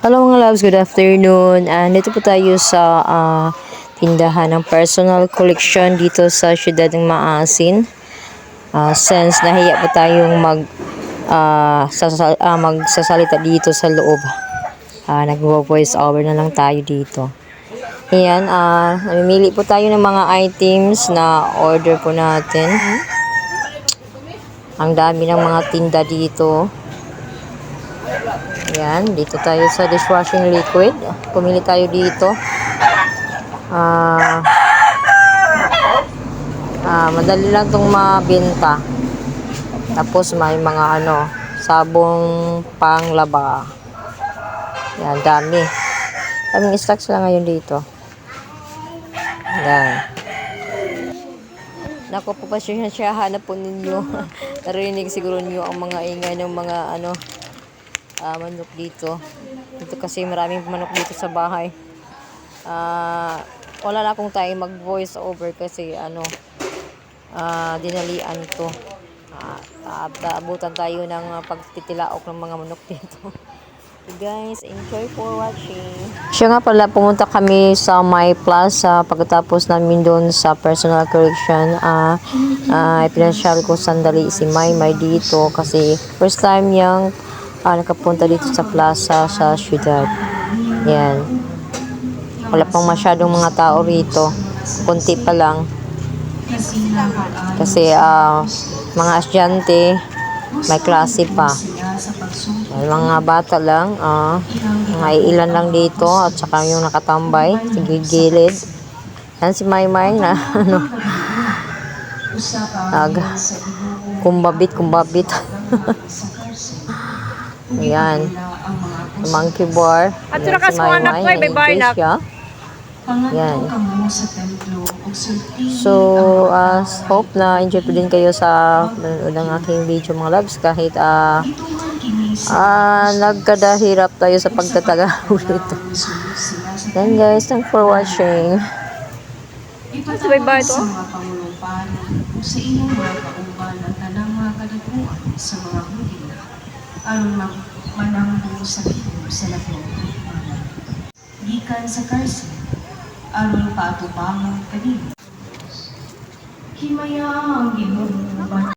Hello mga loves, good afternoon. And dito po tayo sa ah, tindahan ng personal collection dito sa siyudad ng Maasin. Ah, since nahiya po tayong mag ah, sasal- ah, magsasalita dito sa loob. Ah, nagvo-voice over na lang tayo dito. Ayan, ah, namimili po tayo ng mga items na order po natin. Ang dami ng mga tinda dito. Yan, dito tayo sa dishwashing liquid. Pumili tayo dito. Ah, ah, madali lang itong mabenta. Tapos may mga ano, sabong panglaba. Yan, dami. Daming stocks lang ngayon dito. Yan. Nako po pa siya siya hanap po ninyo. Narinig siguro niyo ang mga ingay ng mga ano ah, manok dito. Dito kasi maraming manok dito sa bahay. Ah, wala na akong time mag voice over kasi ano ah, dinalian to. Ah, abutan tayo ng pagtitilaok ng mga manok dito. Guys, enjoy for watching. Siya nga pala, pumunta kami sa My Plaza pagkatapos namin doon sa personal collection. Ah, ah, pinansyal ko sandali si May May dito kasi first time niyang ah, nakapunta dito sa plaza sa syudad. Yan. Wala pang masyadong mga tao rito. Kunti pa lang. Kasi ah, mga estudyante, may klase pa. May mga bata lang, ah, mga ilan lang dito at saka yung nakatambay sa gilid. Yan si Maymay na ano, ag, kumbabit, kumbabit. Ayan. Monkey bar. At Ayan surakas mo anak ko, ay bye-bye na. siya. Yan. So, uh, hope na enjoy po din kayo sa nanonood ng aking video mga loves kahit ah ah nagkadahirap tayo sa pagtatagalog ito. Then guys, thanks for watching. Mas bye-bye to. Sa mga pangulupan, sa inyong mga kauban at tanang mga kadaguan sa mga mag mananggo sa video sa labong. Gikan sa karsi, aron paatubangan kanino. Himaya ang ginoo